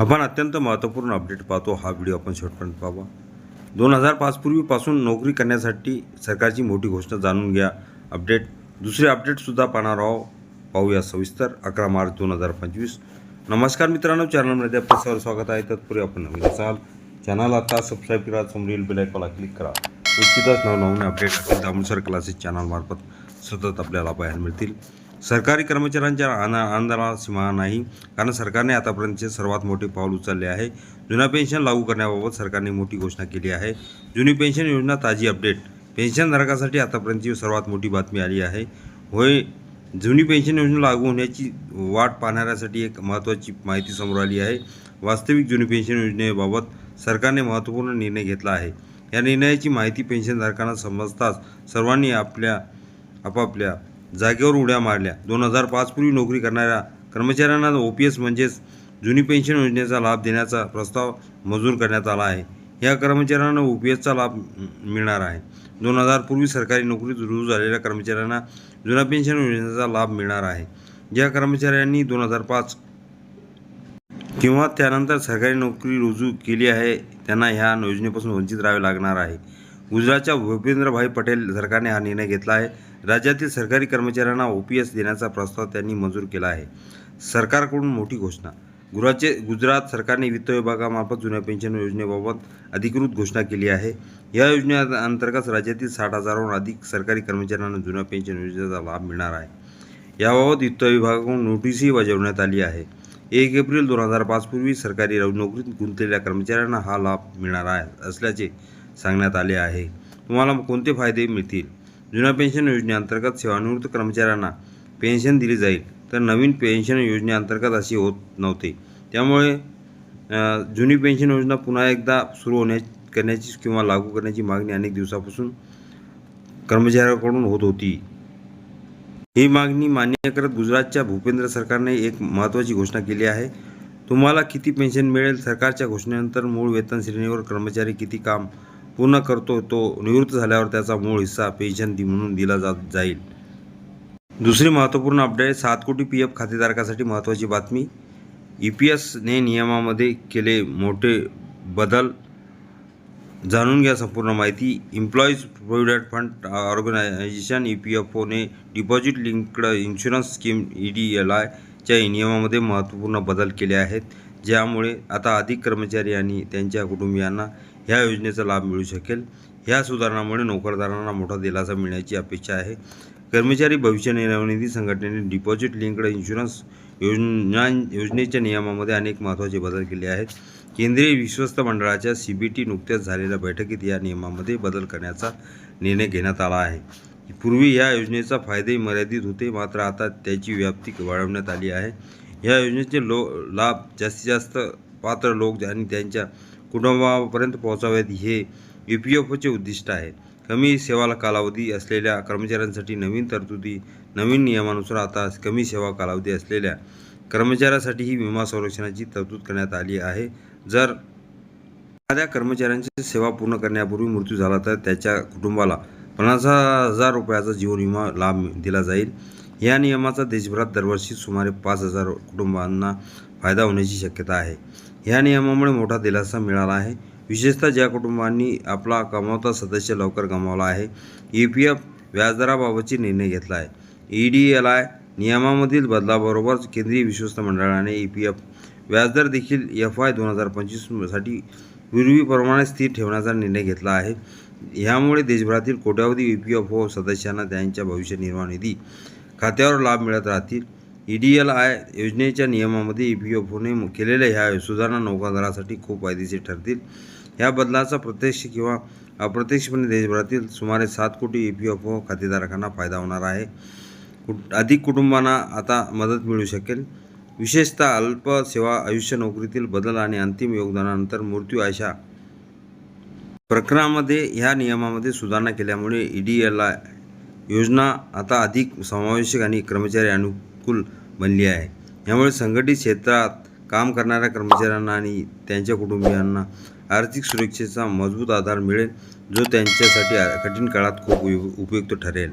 आपण अत्यंत महत्त्वपूर्ण अपडेट पाहतो. हा व्हिडिओ आपण शेवटपर्यंत पाहावा दोन हजार पाच पूर्वीपासून नोकरी करण्यासाठी सरकारची मोठी घोषणा जाणून घ्या. अपडेट दुसरे अपडेटसुद्धा पाहणार आहोत. पाहूया सविस्तर. अकरा मार्च दोन हजार पंचवीस. नमस्कार मित्रांनो. चॅनलमध्ये आपलं सर्व स्वागत आहे. तत्पूर्वी आपण नवीन असाल चॅनल आता सबस्क्राईब करा समोरील बेलायकॉला क्लिक करा. निश्चितच नवनवीन अपडेट असेल दामोसर क्लासेस चॅनलमार्फत सतत आपल्याला पाहायला मिळतील. सरकारी कर्मचाऱ्यांच्या आना आंदोलनाला सीमा नाही. कारण सरकारने आतापर्यंतचे सर्वात मोठे पाऊल उचलले आहे. जुन्या पेन्शन लागू करण्याबाबत सरकारने मोठी घोषणा केली आहे. जुनी पेन्शन योजना ताजी अपडेट. पेन्शनधारकासाठी आतापर्यंतची सर्वात मोठी बातमी आली आहे. होय जुनी पेन्शन योजना लागू होण्याची वाट पाहणाऱ्यासाठी एक महत्त्वाची माहिती समोर आली आहे. वास्तविक जुनी पेन्शन योजनेबाबत सरकारने महत्त्वपूर्ण निर्णय घेतला आहे. या निर्णयाची माहिती पेन्शनधारकांना समजताच सर्वांनी आपल्या आपापल्या जागेवर उड्या मारल्या. दोन हजार पाच पूर्वी नोकरी करणाऱ्या कर्मचाऱ्यांना ओ पी एस म्हणजेच जुनी पेन्शन योजनेचा लाभ देण्याचा प्रस्ताव मंजूर करण्यात आला आहे. या कर्मचाऱ्यांना ओ पी एसचा लाभ मिळणार आहे. दोन हजार पूर्वी सरकारी नोकरीत रुजू झालेल्या कर्मचाऱ्यांना जुना पेन्शन योजनेचा लाभ मिळणार आहे. ज्या कर्मचाऱ्यांनी दोन हजार पाच किंवा त्यानंतर सरकारी नोकरी रुजू केली आहे त्यांना ह्या योजनेपासून वंचित राहावे लागणार आहे. गुजरातच्या भूपेंद्रभाई पटेल सरकारने हा निर्णय घेतला आहे. राज्यातील सरकारी कर्मचाऱ्यांना ओ पी एस देण्याचा प्रस्ताव त्यांनी मंजूर केला आहे. सरकारकडून मोठी घोषणा. गुराचे गुजरात सरकारने वित्त विभागामार्फत जुन्या पेन्शन योजनेबाबत अधिकृत घोषणा केली आहे. या योजनेअंतर्गत राज्यातील साठ हजाराहून अधिक सरकारी कर्मचाऱ्यांना जुन्या पेन्शन योजनेचा लाभ मिळणार आहे. याबाबत वित्त विभागाकडून नोटीसही बजावण्यात आली आहे. एक एप्रिल दोन हजार पाचपूर्वी सरकारी नोकरीत गुंतलेल्या कर्मचाऱ्यांना हा लाभ मिळणार आहे असल्याचे सांगण्यात आले आहे. तुम्हाला कोणते फायदे मिळतील? जुन्या पेन्शन योजनेअंतर्गत सेवानिवृत्त कर्मचाऱ्यांना पेन्शन दिली जाईल. तर नवीन पेन्शन योजनेअंतर्गत अशी होत नव्हते. त्यामुळे जुनी पेन्शन योजना पुन्हा एकदा सुरू होण्या करण्याची किंवा लागू करण्याची मागणी अनेक दिवसापासून कर्मचाऱ्यांकडून होत होती. ही मागणी मान्य करत गुजरातच्या भूपेंद्र सरकारने एक महत्त्वाची घोषणा केली आहे. तुम्हाला किती पेन्शन मिळेल? सरकारच्या घोषणेनंतर मूळ वेतन श्रेणीवर कर्मचारी किती काम पूर्ण करतो तो निवृत्त झाल्यावर त्याचा मूळ हिस्सा पेन्शन दि म्हणून दिला जात जाईल. दुसरी महत्त्वपूर्ण अपडेट सात कोटी पी एफ खातेधारकासाठी महत्त्वाची बातमी. ई पी एसने नियमामध्ये केले मोठे बदल. जाणून घ्या संपूर्ण माहिती. Employees provident fund organisation E P F one deposit linked insurance scheme E D L आयच्या नियमामध्ये महत्त्वपूर्ण बदल केले आहेत. ज्यामुळे आता अधिक कर्मचारी आणि त्यांच्या कुटुंबियांना ह्या योजनेचा लाभ मिळू शकेल. ह्या सुधारणामुळे नोकरदारांना मोठा दिलासा मिळण्याची अपेक्षा आहे. कर्मचारी भविष्य निर्वाह निधी संघटनेने डिपॉझिट लिंक्ड इन्शुरन्स योजना योजनेच्या नियमामध्ये अनेक महत्त्वाचे बदल केले आहेत. केंद्रीय विश्वस्त मंडळाच्या सी बी टी नुकत्याच झालेल्या बैठकीत या नियमामध्ये बदल करण्याचा निर्णय घेण्यात आला आहे. पूर्वी या योजनेचा फायदे मर्यादित होते मात्र आता त्याची व्याप्ती वाढवण्यात आली आहे. या योजनेचे लो लाभ जास्तीत जास्त पात्र लोक आणि त्यांच्या कुटुंबापर्यंत पोहोचावेत हे यू पी एफ ओचे उद्दिष्ट आहे. कमी सेवा कालावधी असलेल्या कर्मचाऱ्यांसाठी नवीन तरतुदी नवीन नियमानुसार आता कमी सेवा कालावधी असलेल्या कर्मचाऱ्यासाठीही विमा संरक्षणाची तरतूद करण्यात आली आहे. जर एखाद्या कर्मचाऱ्यांची सेवा पूर्ण करण्यापूर्वी मृत्यू झाला तर त्याच्या कुटुंबाला पन्नास हजार रुपयाचा जीवन विमा लाभ दिला जाईल. या नियमाचा देशभरात दरवर्षी सुमारे पाच हजार कुटुंबांना फायदा होण्याची शक्यता आहे. ह्या नियमामुळे मोठा दिलासा मिळाला आहे. विशेषतः ज्या कुटुंबांनी आपला कमावता सदस्य लवकर गमावला आहे ई पी एफ व्याजदराबाबतची निर्णय घेतला आहे. ई डी एल आय नियमामधील बदलाबरोबरच केंद्रीय विश्वस्त मंडळाने ई पी एफ व्याजदर देखील एफ आय दोन हजार पंचवीससाठी पूर्वीप्रमाणे स्थिर ठेवण्याचा निर्णय घेतला आहे. ह्यामुळे देशभरातील कोट्यावधी ई पी एफ ओ सदस्यांना त्यांच्या भविष्य निर्वाह निधी खात्यावर लाभ मिळत राहतील. ई डी एल आय योजनेच्या नियमामध्ये ई पी एफ ओने केलेल्या ह्या सुधारणा नौकादलासाठी खूप फायदेशीर ठरतील. ह्या बदलाचा प्रत्यक्ष किंवा अप्रत्यक्षपणे देशभरातील सुमारे सात कोटी ई पी एफ ओ खातेधारकांना फायदा होणार आहे. कुट अधिक कुटुंबांना आता मदत मिळू शकेल. विशेषतः अल्प सेवा आयुष्य नोकरीतील बदल आणि अंतिम योगदानानंतर मृत्यू अशा प्रकरणामध्ये ह्या नियमामध्ये सुधारणा केल्यामुळे ई डी एल आय योजना आता अधिक समावेशक आणि कर्मचारी अनु अनुकूल बनली आहे. यामुळे संघटित क्षेत्रात काम करणाऱ्या कर्मचाऱ्यांना आणि त्यांच्या कुटुंबियांना आर्थिक सुरक्षेचा मजबूत आधार मिळेल जो त्यांच्यासाठी कठीण काळात खूप उपयुक्त ठरेल.